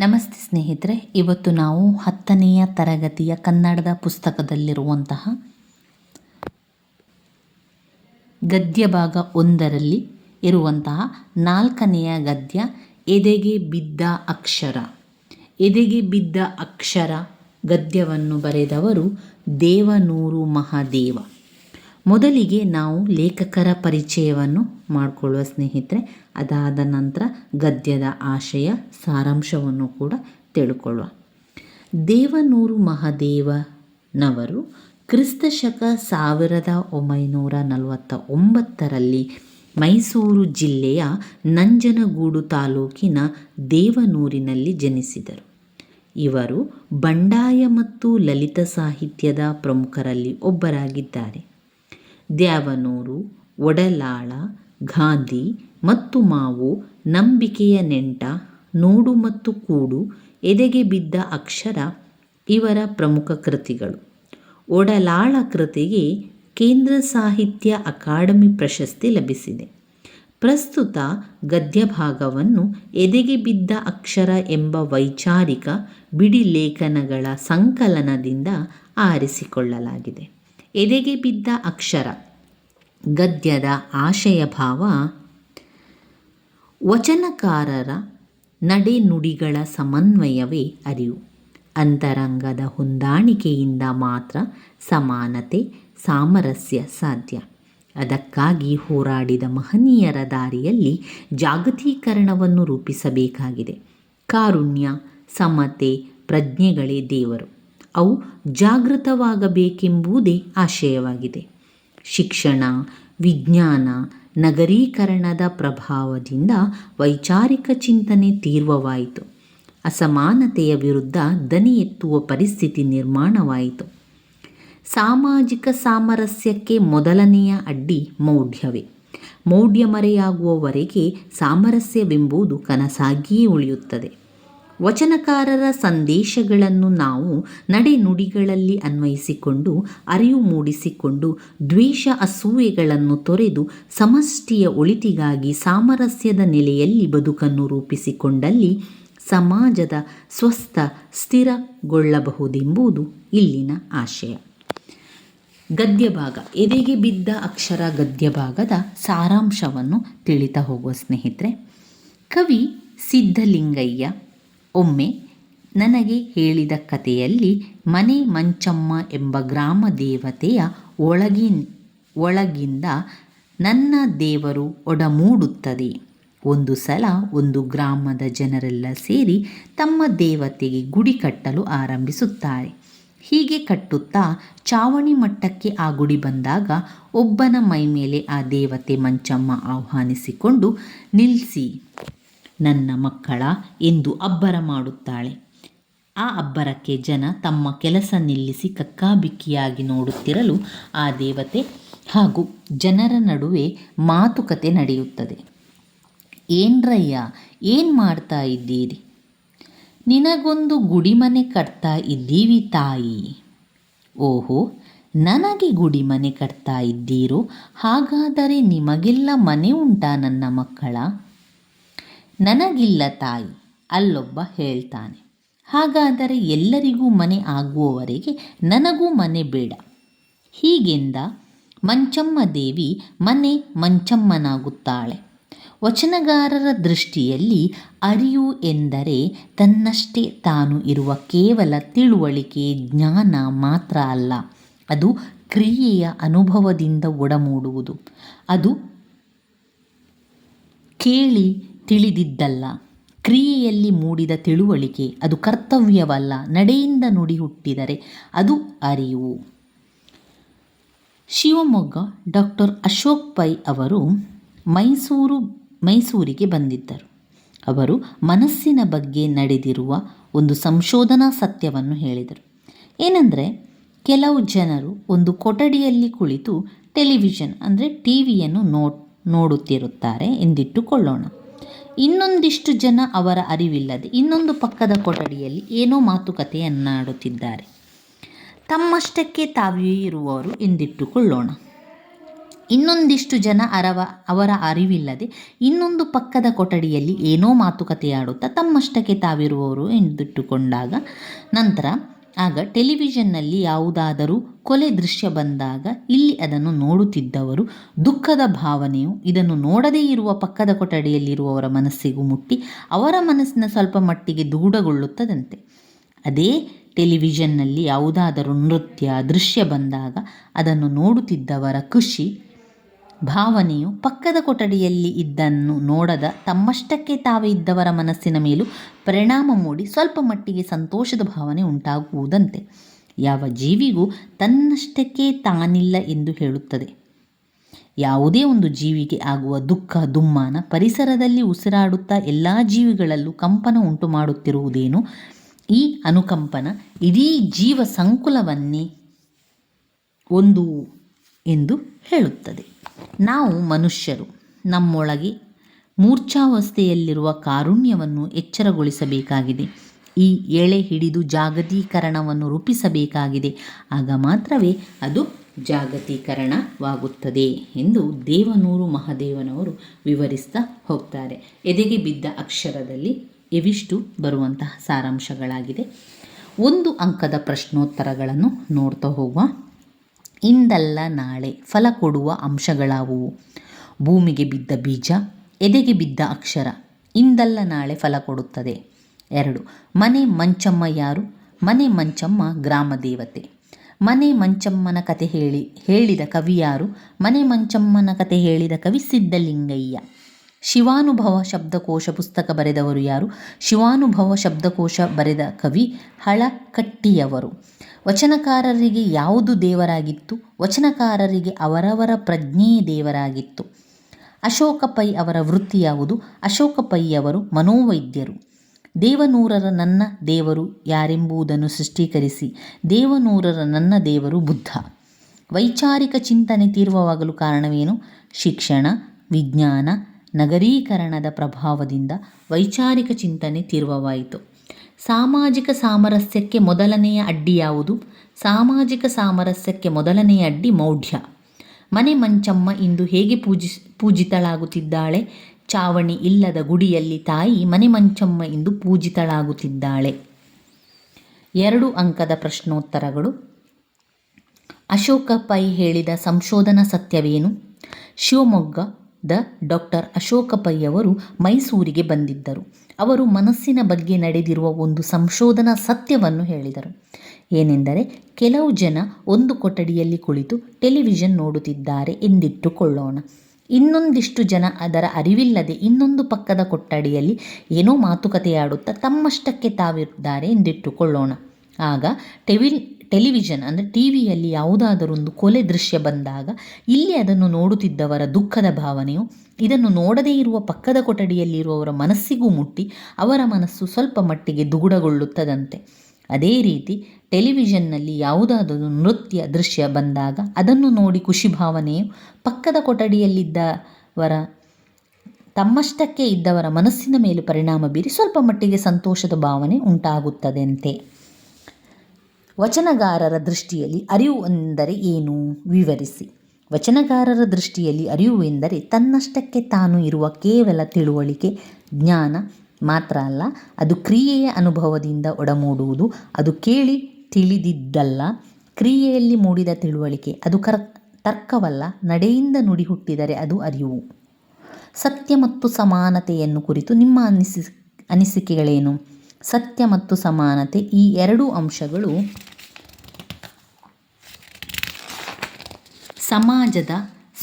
ನಮಸ್ತೆ ಸ್ನೇಹಿತರೆ, ಇವತ್ತು ನಾವು ಹತ್ತನೆಯ ತರಗತಿಯ ಕನ್ನಡದ ಪುಸ್ತಕದಲ್ಲಿರುವಂತಹ ಗದ್ಯ ಭಾಗ ಒಂದರಲ್ಲಿ ಇರುವಂತಹ ನಾಲ್ಕನೆಯ ಗದ್ಯ, ಎದೆಗೆ ಬಿದ್ದ ಅಕ್ಷರ. ಎದೆಗೆ ಬಿದ್ದ ಅಕ್ಷರ ಗದ್ಯವನ್ನು ಬರೆದವರು ದೇವನೂರು ಮಹಾದೇವ. ಮೊದಲಿಗೆ ನಾವು ಲೇಖಕರ ಪರಿಚಯವನ್ನು ಮಾಡಿಕೊಳ್ಳುವ ಸ್ನೇಹಿತರೆ, ಅದಾದ ನಂತರ ಗದ್ಯದ ಆಶಯ, ಸಾರಾಂಶವನ್ನು ಕೂಡ ತಿಳ್ಕೊಳ್ಳುವ. ದೇವನೂರು ಮಹಾದೇವನವರು ಕ್ರಿಸ್ತ ಶಕ ಸಾವಿರದ ಒಂಬೈನೂರ ನಲವತ್ತ ಒಂಬತ್ತರಲ್ಲಿ ಮೈಸೂರು ಜಿಲ್ಲೆಯ ನಂಜನಗೂಡು ತಾಲೂಕಿನ ದೇವನೂರಿನಲ್ಲಿ ಜನಿಸಿದರು. ಇವರು ಬಂಡಾಯ ಮತ್ತು ಲಲಿತ ಸಾಹಿತ್ಯದ ಪ್ರಮುಖರಲ್ಲಿ ಒಬ್ಬರಾಗಿದ್ದಾರೆ. ದ್ಯಾವನೂರು, ಒಡಲಾಳ, ಗಾಂಧಿ ಮತ್ತು ಮಾವು ನಂಬಿಕೆಯ ನೆಂಟ, ನೋಡು ಮತ್ತು ಕೂಡು, ಎದೆಗೆ ಬಿದ್ದ ಅಕ್ಷರ ಇವರ ಪ್ರಮುಖ ಕೃತಿಗಳು. ಒಡಲಾಳ ಕೃತಿಗೆ ಕೇಂದ್ರ ಸಾಹಿತ್ಯ ಅಕಾಡೆಮಿ ಪ್ರಶಸ್ತಿ ಲಭಿಸಿದೆ. ಪ್ರಸ್ತುತ ಗದ್ಯ ಭಾಗವನ್ನು ಎದೆಗೆ ಬಿದ್ದ ಅಕ್ಷರ ಎಂಬ ವೈಚಾರಿಕ ಬಿಡಿ ಲೇಖನಗಳ ಸಂಕಲನದಿಂದ ಆರಿಸಿಕೊಳ್ಳಲಾಗಿದೆ. ಎದೆಗೆ ಬಿದ್ದ ಅಕ್ಷರ. ಗದ್ಯದ ಆಶಯ ಭಾವ ವಚನಕಾರರ ನಡೆನುಡಿಗಳ ಸಮನ್ವಯವೇ ಅರಿವು. ಅಂತರಂಗದ ಹೊಂದಾಣಿಕೆಯಿಂದ ಮಾತ್ರ ಸಮಾನತೆ, ಸಾಮರಸ್ಯ ಸಾಧ್ಯ. ಅದಕ್ಕಾಗಿ ಹೋರಾಡಿದ ಮಹನೀಯರ ದಾರಿಯಲ್ಲಿ ಜಾಗತೀಕರಣವನ್ನು ರೂಪಿಸಬೇಕಾಗಿದೆ. ಕಾರುಣ್ಯ, ಸಮತೆ, ಪ್ರಜ್ಞೆಗಳೇ ದೇವರು. ಅವು ಜಾಗೃತವಾಗಬೇಕೆಂಬುದೇ ಆಶಯವಾಗಿದೆ. ಶಿಕ್ಷಣ, ವಿಜ್ಞಾನ, ನಗರೀಕರಣದ ಪ್ರಭಾವದಿಂದ ವೈಚಾರಿಕ ಚಿಂತನೆ ತೀವ್ರವಾಯಿತು. ಅಸಮಾನತೆಯ ವಿರುದ್ಧ ದನಿ ಎತ್ತುವ ಪರಿಸ್ಥಿತಿ ನಿರ್ಮಾಣವಾಯಿತು. ಸಾಮಾಜಿಕ ಸಾಮರಸ್ಯಕ್ಕೆ ಮೊದಲನೆಯ ಅಡ್ಡಿ ಮೌಢ್ಯವೇ. ಮೌಢ್ಯ ಮರೆಯಾಗುವವರೆಗೆ ಸಾಮರಸ್ಯವೆಂಬುದು ಕನಸಾಗಿಯೇ ಉಳಿಯುತ್ತದೆ. ವಚನಕಾರರ ಸಂದೇಶಗಳನ್ನು ನಾವು ನಡೆನುಡಿಗಳಲ್ಲಿ ಅನ್ವಯಿಸಿಕೊಂಡು, ಅರಿವು ಮೂಡಿಸಿಕೊಂಡು, ದ್ವೇಷ ಅಸೂಯೆಗಳನ್ನು ತೊರೆದು ಸಮಷ್ಟಿಯ ಒಳಿತಿಗಾಗಿ ಸಾಮರಸ್ಯದ ನೆಲೆಯಲ್ಲಿ ಬದುಕನ್ನು ರೂಪಿಸಿಕೊಂಡಲ್ಲಿ ಸಮಾಜದ ಸ್ವಸ್ಥ ಸ್ಥಿರಗೊಳ್ಳಬಹುದೆಂಬುದು ಇಲ್ಲಿನ ಆಶಯ. ಗದ್ಯ ಭಾಗ ಎದೆಗೆ ಬಿದ್ದ ಅಕ್ಷರ ಗದ್ಯ ಭಾಗದ ಸಾರಾಂಶವನ್ನು ತಿಳಿತಾ ಹೋಗುವ ಸ್ನೇಹಿತರೆ, ಕವಿ ಸಿದ್ಧಲಿಂಗಯ್ಯ ಒಮ್ಮೆ ನನಗೆ ಹೇಳಿದ ಕಥೆಯಲ್ಲಿ ಮನೆ ಮಂಚಮ್ಮ ಎಂಬ ಗ್ರಾಮ ದೇವತೆಯ ಒಳಗಿನ್, ಒಳಗಿಂದ ನನ್ನ ದೇವರು ಒಡಮೂಡುತ್ತದೆ. ಒಂದು ಸಲ ಒಂದು ಗ್ರಾಮದ ಜನರೆಲ್ಲ ಸೇರಿ ತಮ್ಮ ದೇವತೆಗೆ ಗುಡಿ ಕಟ್ಟಲು ಆರಂಭಿಸುತ್ತಾರೆ. ಹೀಗೆ ಕಟ್ಟುತ್ತಾ ಚಾವಣಿ ಮಟ್ಟಕ್ಕೆ ಆ ಗುಡಿ ಬಂದಾಗ ಒಬ್ಬನ ಮೈಮೇಲೆ ಆ ದೇವತೆ ಮಂಚಮ್ಮ ಆಹ್ವಾನಿಸಿಕೊಂಡು ನಿಲ್ಲಿಸಿ ನನ್ನ ಮಕ್ಕಳ ಎಂದು ಅಬ್ಬರ ಮಾಡುತ್ತಾಳೆ. ಆ ಅಬ್ಬರಕ್ಕೆ ಜನ ತಮ್ಮ ಕೆಲಸ ನಿಲ್ಲಿಸಿ ಕಕ್ಕಾಬಿಕ್ಕಿಯಾಗಿ ನೋಡುತ್ತಿರಲು ಆ ದೇವತೆ ಹಾಗೂ ಜನರ ನಡುವೆ ಮಾತುಕತೆ ನಡೆಯುತ್ತದೆ. ಏನ್ರಯ್ಯ, ಏನು ಮಾಡ್ತಾ ಇದ್ದೀರಿ? ನಿನಗೊಂದು ಗುಡಿಮನೆ ಕಟ್ತಾ ಇದ್ದೀವಿ ತಾಯಿ. ಓಹೋ, ನನಗೆ ಗುಡಿ ಮನೆ ಕಟ್ತಾ ಇದ್ದೀರೋ? ಹಾಗಾದರೆ ನಿಮಗೆಲ್ಲ ಮನೆ ಉಂಟಾ ನನ್ನ ಮಕ್ಕಳ? ನನಗಿಲ್ಲ ತಾಯಿ, ಅಲ್ಲೊಬ್ಬ ಹೇಳ್ತಾನೆ. ಹಾಗಾದರೆ ಎಲ್ಲರಿಗೂ ಮನೆ ಆಗುವವರೆಗೆ ನನಗೂ ಮನೆ ಬೇಡ. ಹೀಗೆಂದ ಮಂಚಮ್ಮ ದೇವಿ ಮನೆ ಮಂಚಮ್ಮನಾಗುತ್ತಾಳೆ. ವಚನಗಾರರ ದೃಷ್ಟಿಯಲ್ಲಿ ಅರಿವು ಎಂದರೆ ತನ್ನಷ್ಟೇ ತಾನು ಇರುವ ಕೇವಲ ತಿಳುವಳಿಕೆ, ಜ್ಞಾನ ಮಾತ್ರ ಅಲ್ಲ. ಅದು ಕ್ರಿಯೆಯ ಅನುಭವದಿಂದ ಒಡಮೂಡುವುದು. ಅದು ಕೇಳಿ ತಿಳಿದಿದ್ದಲ್ಲ. ಕ್ರಿಯೆಯಲ್ಲಿ ಮೂಡಿದ ತಿಳುವಳಿಕೆ ಅದು ಕರ್ತವ್ಯವಲ್ಲ. ನಡೆಯಿಂದ ನುಡಿ ಹುಟ್ಟಿದರೆ ಅದು ಅರಿವು. ಶಿವಮೊಗ್ಗ ಡಾಕ್ಟರ್ ಅಶೋಕ್ ಪೈ ಅವರು ಮೈಸೂರು, ಮೈಸೂರಿಗೆ ಬಂದಿದ್ದರು. ಅವರು ಮನಸ್ಸಿನ ಬಗ್ಗೆ ನಡೆದಿರುವ ಒಂದು ಸಂಶೋಧನಾ ಸತ್ಯವನ್ನು ಹೇಳಿದರು. ಏನಂದರೆ, ಕೆಲವು ಜನರು ಒಂದು ಕೊಠಡಿಯಲ್ಲಿ ಕುಳಿತು ಟೆಲಿವಿಷನ್ ಅಂದರೆ ಟಿ ವಿಯನ್ನು ನೋಡುತ್ತಿರುತ್ತಾರೆ ಎಂದಿಟ್ಟುಕೊಳ್ಳೋಣ. ಇನ್ನೊಂದಿಷ್ಟು ಜನ ಅವರ ಅರಿವಿಲ್ಲದೆ ಇನ್ನೊಂದು ಪಕ್ಕದ ಕೊಠಡಿಯಲ್ಲಿ ಏನೋ ಮಾತುಕತೆಯನ್ನಾಡುತ್ತಿದ್ದಾರೆ. ತಮ್ಮಷ್ಟಕ್ಕೆ ತಾವೇ ಇರುವವರು ಎಂದಿಟ್ಟುಕೊಳ್ಳೋಣ. ಇನ್ನೊಂದಿಷ್ಟು ಜನ ಅರವ, ಅವರ ಅರಿವಿಲ್ಲದೆ ಇನ್ನೊಂದು ಪಕ್ಕದ ಕೊಠಡಿಯಲ್ಲಿ ಏನೋ ಮಾತುಕತೆಯಾಡುತ್ತಾ ತಮ್ಮಷ್ಟಕ್ಕೆ ತಾವಿರುವವರು ಎಂದಿಟ್ಟುಕೊಂಡಾಗ ನಂತರ ಆಗ ಟೆಲಿವಿಷನ್ನಲ್ಲಿ ಯಾವುದಾದರೂ ಕೊಲೆ ದೃಶ್ಯ ಬಂದಾಗ ಇಲ್ಲಿ ಅದನ್ನು ನೋಡುತ್ತಿದ್ದವರು ದುಃಖದ ಭಾವನೆಯು ಇದನ್ನು ನೋಡದೇ ಇರುವ ಪಕ್ಕದ ಕೊಠಡಿಯಲ್ಲಿರುವವರ ಮನಸ್ಸಿಗೂ ಮುಟ್ಟಿ ಅವರ ಮನಸ್ಸಿನ ಸ್ವಲ್ಪ ಮಟ್ಟಿಗೆ ದೂಡಗೊಳ್ಳುತ್ತದಂತೆ ಅದೇ ಟೆಲಿವಿಷನ್ನಲ್ಲಿ ಯಾವುದಾದರೂ ನೃತ್ಯ ದೃಶ್ಯ ಬಂದಾಗ ಅದನ್ನು ನೋಡುತ್ತಿದ್ದವರ ಖುಷಿ ಭಾವನೆಯು ಪಕ್ಕದ ಕೊಠಡಿಯಲ್ಲಿ ಇದ್ದನ್ನು ನೋಡದ ತಮ್ಮಷ್ಟಕ್ಕೆ ತಾವೇ ಇದ್ದವರ ಮನಸ್ಸಿನ ಮೇಲೂ ಪರಿಣಾಮ ಮೂಡಿ ಸ್ವಲ್ಪ ಮಟ್ಟಿಗೆ ಸಂತೋಷದ ಭಾವನೆ ಉಂಟಾಗುವುದಂತೆ. ಯಾವ ಜೀವಿಗೂ ತನ್ನಷ್ಟಕ್ಕೆ ತಾನಿಲ್ಲ ಎಂದು ಹೇಳುತ್ತದೆ. ಯಾವುದೇ ಒಂದು ಜೀವಿಗೆ ಆಗುವ ದುಃಖ, ದುಮ್ಮಾನ ಪರಿಸರದಲ್ಲಿ ಉಸಿರಾಡುತ್ತಾ ಎಲ್ಲ ಜೀವಿಗಳಲ್ಲೂ ಕಂಪನ ಉಂಟು ಮಾಡುತ್ತಿರುವುದೇನು ಈ ಅನುಕಂಪನ ಇಡೀ ಜೀವ ಸಂಕುಲವನ್ನೇ ಒಂದು ಎಂದು ಹೇಳುತ್ತದೆ. ನಾವು ಮನುಷ್ಯರು, ನಮ್ಮೊಳಗೆ ಮೂರ್ಛಾವಸ್ಥೆಯಲ್ಲಿರುವ ಕಾರುಣ್ಯವನ್ನು ಎಚ್ಚರಗೊಳಿಸಬೇಕಾಗಿದೆ. ಈ ಎಳೆ ಹಿಡಿದು ಜಾಗತೀಕರಣವನ್ನು ರೂಪಿಸಬೇಕಾಗಿದೆ. ಆಗ ಮಾತ್ರವೇ ಅದು ಜಾಗತೀಕರಣವಾಗುತ್ತದೆ ಎಂದು ದೇವನೂರು ಮಹಾದೇವನವರು ವಿವರಿಸ್ತಾ ಹೋಗ್ತಾರೆ. ಎದೆಗೆ ಬಿದ್ದ ಅಕ್ಷರದಲ್ಲಿ ಇವಿಷ್ಟು ಬರುವಂತಹ ಸಾರಾಂಶಗಳಾಗಿದೆ. ಒಂದು ಅಂಕದ ಪ್ರಶ್ನೋತ್ತರಗಳನ್ನು ನೋಡ್ತಾ ಹೋಗುವ ಇಂದಲ್ಲ ನಾಳೆ ಫಲ ಕೊಡುವ ಅಂಶಗಳಾವುವು? ಭೂಮಿಗೆ ಬಿದ್ದ ಬೀಜ, ಎದೆಗೆ ಬಿದ್ದ ಅಕ್ಷರ, ಇಂದಲ್ಲ ನಾಳೆ ಫಲ ಕೊಡುತ್ತದೆ. ಎರಡು, ಮನೆ ಮಂಚಮ್ಮ ಯಾರು? ಮನೆ ಮಂಚಮ್ಮ ಗ್ರಾಮ ದೇವತೆ. ಮನೆ ಮಂಚಮ್ಮನ ಕತೆ ಹೇಳಿ, ಹೇಳಿದ ಕವಿ ಯಾರು? ಮನೆ ಮಂಚಮ್ಮನ ಕತೆ ಹೇಳಿದ ಕವಿ ಸಿದ್ಧಲಿಂಗಯ್ಯ. ಶಿವಾನುಭವ ಶಬ್ದಕೋಶ ಪುಸ್ತಕ ಬರೆದವರು ಯಾರು? ಶಿವಾನುಭವ ಶಬ್ದಕೋಶ ಬರೆದ ಕವಿ ಹಳಕಟ್ಟಿಯವರು. ವಚನಕಾರರಿಗೆ ಯಾವುದು ದೇವರಾಗಿತ್ತು? ವಚನಕಾರರಿಗೆ ಅವರವರ ಪ್ರಜ್ಞೆಯೇ ದೇವರಾಗಿತ್ತು. ಅಶೋಕ ಪೈ ಅವರ ವೃತ್ತಿ ಯಾವುದು? ಅಶೋಕ ಪೈಯವರು ಮನೋವೈದ್ಯರು. ದೇವನೂರರ ನನ್ನ ದೇವರು ಯಾರೆಂಬುದನ್ನು ಸೃಷ್ಟೀಕರಿಸಿ, ದೇವನೂರರ ನನ್ನ ದೇವರು ಬುದ್ಧ. ವೈಚಾರಿಕ ಚಿಂತನೆ ತೀರ್ವವಾಗಲು ಕಾರಣವೇನು? ಶಿಕ್ಷಣ, ವಿಜ್ಞಾನ, ನಗರೀಕರಣದ ಪ್ರಭಾವದಿಂದ ವೈಚಾರಿಕ ಚಿಂತನೆ ತೀವ್ರವಾಯಿತು ಸಾಮಾಜಿಕ ಸಾಮರಸ್ಯಕ್ಕೆ ಮೊದಲನೆಯ ಅಡ್ಡಿ ಯಾವುದು? ಸಾಮಾಜಿಕ ಸಾಮರಸ್ಯಕ್ಕೆ ಮೊದಲನೆಯ ಅಡ್ಡಿ ಮೌಢ್ಯ. ಮನೆ ಮಂಚಮ್ಮ ಇಂದು ಹೇಗೆ ಪೂಜಿಸ್ ಪೂಜಿತಳಾಗುತ್ತಿದ್ದಾಳೆ? ಚಾವಣಿ ಇಲ್ಲದ ಗುಡಿಯಲ್ಲಿ ತಾಯಿ ಮನೆ ಮಂಚಮ್ಮ ಇಂದು ಪೂಜಿತಳಾಗುತ್ತಿದ್ದಾಳೆ. ಎರಡು ಅಂಕದ ಪ್ರಶ್ನೋತ್ತರಗಳು. ಅಶೋಕ ಪೈ ಹೇಳಿದ ಸಂಶೋಧನಾ ಸತ್ಯವೇನು? ಶಿವಮೊಗ್ಗದ ಡಾಕ್ಟರ್ ಅಶೋಕ ಪೈಯವರು ಮೈಸೂರಿಗೆ ಬಂದಿದ್ದರು. ಅವರು ಮನಸ್ಸಿನ ಬಗ್ಗೆ ನಡೆದಿರುವ ಒಂದು ಸಂಶೋಧನಾ ಸತ್ಯವನ್ನು ಹೇಳಿದರು. ಏನೆಂದರೆ, ಕೆಲವು ಜನ ಒಂದು ಕೊಠಡಿಯಲ್ಲಿ ಕುಳಿತು ಟೆಲಿವಿಷನ್ ನೋಡುತ್ತಿದ್ದಾರೆ ಎಂದಿಟ್ಟುಕೊಳ್ಳೋಣ. ಇನ್ನೊಂದಿಷ್ಟು ಜನ ಅದರ ಅರಿವಿಲ್ಲದೆ ಇನ್ನೊಂದು ಪಕ್ಕದ ಕೊಠಡಿಯಲ್ಲಿ ಏನೋ ಮಾತುಕತೆಯಾಡುತ್ತಾ ತಮ್ಮಷ್ಟಕ್ಕೆ ತಾವಿರುತ್ತಾರೆ ಎಂದಿಟ್ಟುಕೊಳ್ಳೋಣ. ಆಗ ಟೆವಿಲ್ ಟೆಲಿವಿಷನ್ ಅಂದರೆ ಟಿ ವಿಯಲ್ಲಿ ಯಾವುದಾದರೊಂದು ಕೊಲೆ ದೃಶ್ಯ ಬಂದಾಗ ಇಲ್ಲಿ ಅದನ್ನು ನೋಡುತ್ತಿದ್ದವರ ದುಃಖದ ಭಾವನೆಯು ಇದನ್ನು ನೋಡದೇ ಇರುವ ಪಕ್ಕದ ಕೊಠಡಿಯಲ್ಲಿರುವವರ ಮನಸ್ಸಿಗೂ ಮುಟ್ಟಿ ಅವರ ಮನಸ್ಸು ಸ್ವಲ್ಪ ಮಟ್ಟಿಗೆ ದುಗುಡಗೊಳ್ಳುತ್ತದಂತೆ. ಅದೇ ರೀತಿ ಟೆಲಿವಿಷನ್ನಲ್ಲಿ ಯಾವುದಾದರೂ ನೃತ್ಯ ದೃಶ್ಯ ಬಂದಾಗ ಅದನ್ನು ನೋಡಿ ಖುಷಿ ಭಾವನೆಯು ಪಕ್ಕದ ಕೊಠಡಿಯಲ್ಲಿದ್ದವರ ತಮ್ಮಷ್ಟಕ್ಕೆ ಇದ್ದವರ ಮನಸ್ಸಿನ ಮೇಲೆ ಪರಿಣಾಮ ಬೀರಿ ಸ್ವಲ್ಪ ಮಟ್ಟಿಗೆ ಸಂತೋಷದ ಭಾವನೆ ಉಂಟಾಗುತ್ತದಂತೆ. ವಚನಗಾರರ ದೃಷ್ಟಿಯಲ್ಲಿ ಅರಿವು ಎಂದರೆ ಏನು? ವಿವರಿಸಿ. ವಚನಗಾರರ ದೃಷ್ಟಿಯಲ್ಲಿ ಅರಿವು ಎಂದರೆ ತನ್ನಷ್ಟಕ್ಕೆ ತಾನು ಇರುವ ಕೇವಲ ತಿಳುವಳಿಕೆ, ಜ್ಞಾನ ಮಾತ್ರ ಅಲ್ಲ, ಅದು ಕ್ರಿಯೆಯ ಅನುಭವದಿಂದ ಒಡಮೂಡುವುದು, ಅದು ಕೇಳಿ ತಿಳಿದಿದ್ದಲ್ಲ, ಕ್ರಿಯೆಯಲ್ಲಿ ಮೂಡಿದ ತಿಳುವಳಿಕೆ, ಅದು ಕರ್, ತರ್ಕವಲ್ಲ, ನಡೆಯಿಂದ ನುಡಿ ಹುಟ್ಟಿದರೆ ಅದು ಅರಿವು. ಸತ್ಯ ಮತ್ತು ಸಮಾನತೆಯನ್ನು ಕುರಿತು ನಿಮ್ಮ ಅನಿಸಿ, ಅನಿಸಿಕೆಗಳೇನು? ಸತ್ಯ ಮತ್ತು ಸಮಾನತೆ ಈ ಎರಡು ಅಂಶಗಳು ಸಮಾಜದ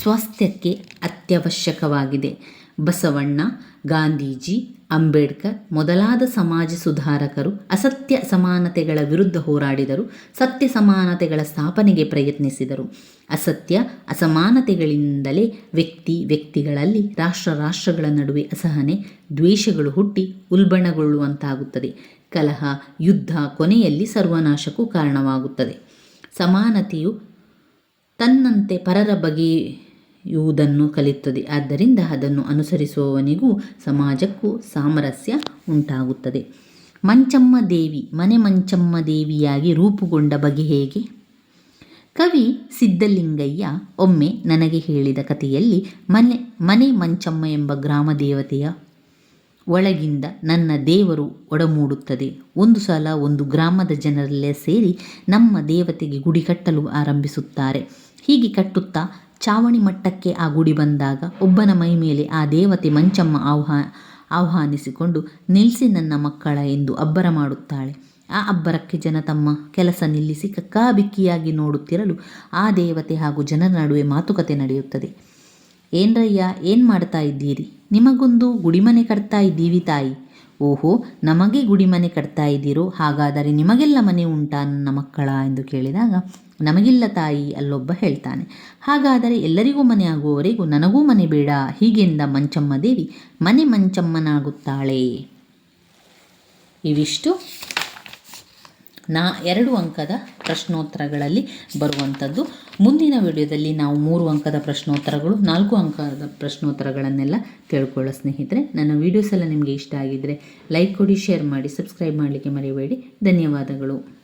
ಸ್ವಾಸ್ಥ್ಯಕ್ಕೆ ಅತ್ಯವಶ್ಯಕವಾಗಿದೆ. ಬಸವಣ್ಣ, ಗಾಂಧೀಜಿ, ಅಂಬೇಡ್ಕರ್ ಮೊದಲಾದ ಸಮಾಜ ಸುಧಾರಕರು ಅಸತ್ಯ ಸಮಾನತೆಗಳ ವಿರುದ್ಧ ಹೋರಾಡಿದರು, ಸತ್ಯ ಸಮಾನತೆಗಳ ಸ್ಥಾಪನೆಗೆ ಪ್ರಯತ್ನಿಸಿದರು. ಅಸತ್ಯ ಅಸಮಾನತೆಗಳಿಂದಲೇ ವ್ಯಕ್ತಿ ವ್ಯಕ್ತಿಗಳಲ್ಲಿ ರಾಷ್ಟ್ರ ರಾಷ್ಟ್ರಗಳ ನಡುವೆ ಅಸಹನೆ, ದ್ವೇಷಗಳು ಹುಟ್ಟಿ ಉಲ್ಬಣಗೊಳ್ಳುವಂತಾಗುತ್ತದೆ. ಕಲಹ, ಯುದ್ಧ ಕೊನೆಯಲ್ಲಿ ಸರ್ವನಾಶಕ್ಕೂ ಕಾರಣವಾಗುತ್ತದೆ. ಸಮಾನತೆಯು ತನ್ನಂತೆ ಪರರ ಬಗೆಯುವುದನ್ನು ಕಲಿಯುತ್ತದೆ. ಆದ್ದರಿಂದ ಅದನ್ನು ಅನುಸರಿಸುವವನಿಗೂ ಸಮಾಜಕ್ಕೂ ಸಾಮರಸ್ಯ ಉಂಟಾಗುತ್ತದೆ. ಮಂಚಮ್ಮ ದೇವಿ, ಮನೆ ಮಂಚಮ್ಮ ದೇವಿಯಾಗಿ ರೂಪುಗೊಂಡ ಬಗೆ ಹೇಗೆ? ಕವಿ ಸಿದ್ಧಲಿಂಗಯ್ಯ ಒಮ್ಮೆ ನನಗೆ ಹೇಳಿದ ಕಥೆಯಲ್ಲಿ ಮನೆ ಮನೆ ಮಂಚಮ್ಮ ಎಂಬ ಗ್ರಾಮ ದೇವತೆಯ ಒಳಗಿಂದ ನನ್ನ ದೇವರು ಒಡಮೂಡುತ್ತದೆ. ಒಂದು ಸಲ ಒಂದು ಗ್ರಾಮದ ಜನರಲ್ಲೇ ಸೇರಿ ನಮ್ಮ ದೇವತೆಗೆ ಗುಡಿ ಕಟ್ಟಲು ಆರಂಭಿಸುತ್ತಾರೆ. ಹೀಗೆ ಕಟ್ಟುತ್ತಾ ಚಾವಣಿ ಮಟ್ಟಕ್ಕೆ ಆ ಗುಡಿ ಬಂದಾಗ ಒಬ್ಬನ ಮೈ ಮೇಲೆ ಆ ದೇವತೆ ಮಂಚಮ್ಮ ಆಹ್ವಾ ಆಹ್ವಾನಿಸಿಕೊಂಡು ನಿಲ್ಲಿಸಿ ನನ್ನ ಮಕ್ಕಳ ಎಂದು ಅಬ್ಬರ ಮಾಡುತ್ತಾಳೆ. ಆ ಅಬ್ಬರಕ್ಕೆ ಜನ ತಮ್ಮ ಕೆಲಸ ನಿಲ್ಲಿಸಿ ಕಕ್ಕಾಬಿಕ್ಕಿಯಾಗಿ ನೋಡುತ್ತಿರಲು ಆ ದೇವತೆ ಹಾಗೂ ಜನರ ನಡುವೆ ಮಾತುಕತೆ ನಡೆಯುತ್ತದೆ. ಏನ್ರಯ್ಯ, ಏನು ಮಾಡ್ತಾ ಇದ್ದೀರಿ? ನಿಮಗೊಂದು ಗುಡಿಮನೆ ಕಟ್ತಾ ಇದ್ದೀವಿ ತಾಯಿ. ಓಹೋ, ನಮಗೆ ಗುಡಿಮನೆ ಕಟ್ತಾ ಇದ್ದೀರೋ? ಹಾಗಾದರೆ ನಿಮಗೆಲ್ಲ ಮನೆ ಉಂಟಾ ನನ್ನ ಮಕ್ಕಳ? ಎಂದು ಕೇಳಿದಾಗ ನಮಗಿಲ್ಲ ತಾಯಿ ಅಲ್ಲೊಬ್ಬ ಹೇಳ್ತಾನೆ. ಹಾಗಾದರೆ ಎಲ್ಲರಿಗೂ ಮನೆ ಆಗುವವರೆಗೂ ನನಗೂ ಮನೆ ಬೇಡ. ಹೀಗೆಂದ ಮಂಚಮ್ಮ ದೇವಿ ಮನೆ ಮಂಚಮ್ಮನಾಗುತ್ತಾಳೆ. ಇವಿಷ್ಟು. ನಾ ಎರಡು ಅಂಕದ ಪ್ರಶ್ನೋತ್ತರಗಳಲ್ಲಿ ಬರುವಂಥದ್ದು. ಮುಂದಿನ ವಿಡಿಯೋದಲ್ಲಿ ನಾವು ಮೂರು ಅಂಕದ ಪ್ರಶ್ನೋತ್ತರಗಳು, ನಾಲ್ಕು ಅಂಕದ ಪ್ರಶ್ನೋತ್ತರಗಳನ್ನೆಲ್ಲ ತಿಳ್ಕೊಳ್ಳೋ ಸ್ನೇಹಿತರೆ, ನನ್ನ ವೀಡಿಯೋಸ್ ಎಲ್ಲ ನಿಮಗೆ ಇಷ್ಟ ಆಗಿದ್ದರೆ ಲೈಕ್ ಕೊಡಿ, ಶೇರ್ ಮಾಡಿ, ಸಬ್ಸ್ಕ್ರೈಬ್ ಮಾಡಲಿಕ್ಕೆ ಮರೆಯಬೇಡಿ ಧನ್ಯವಾದಗಳು.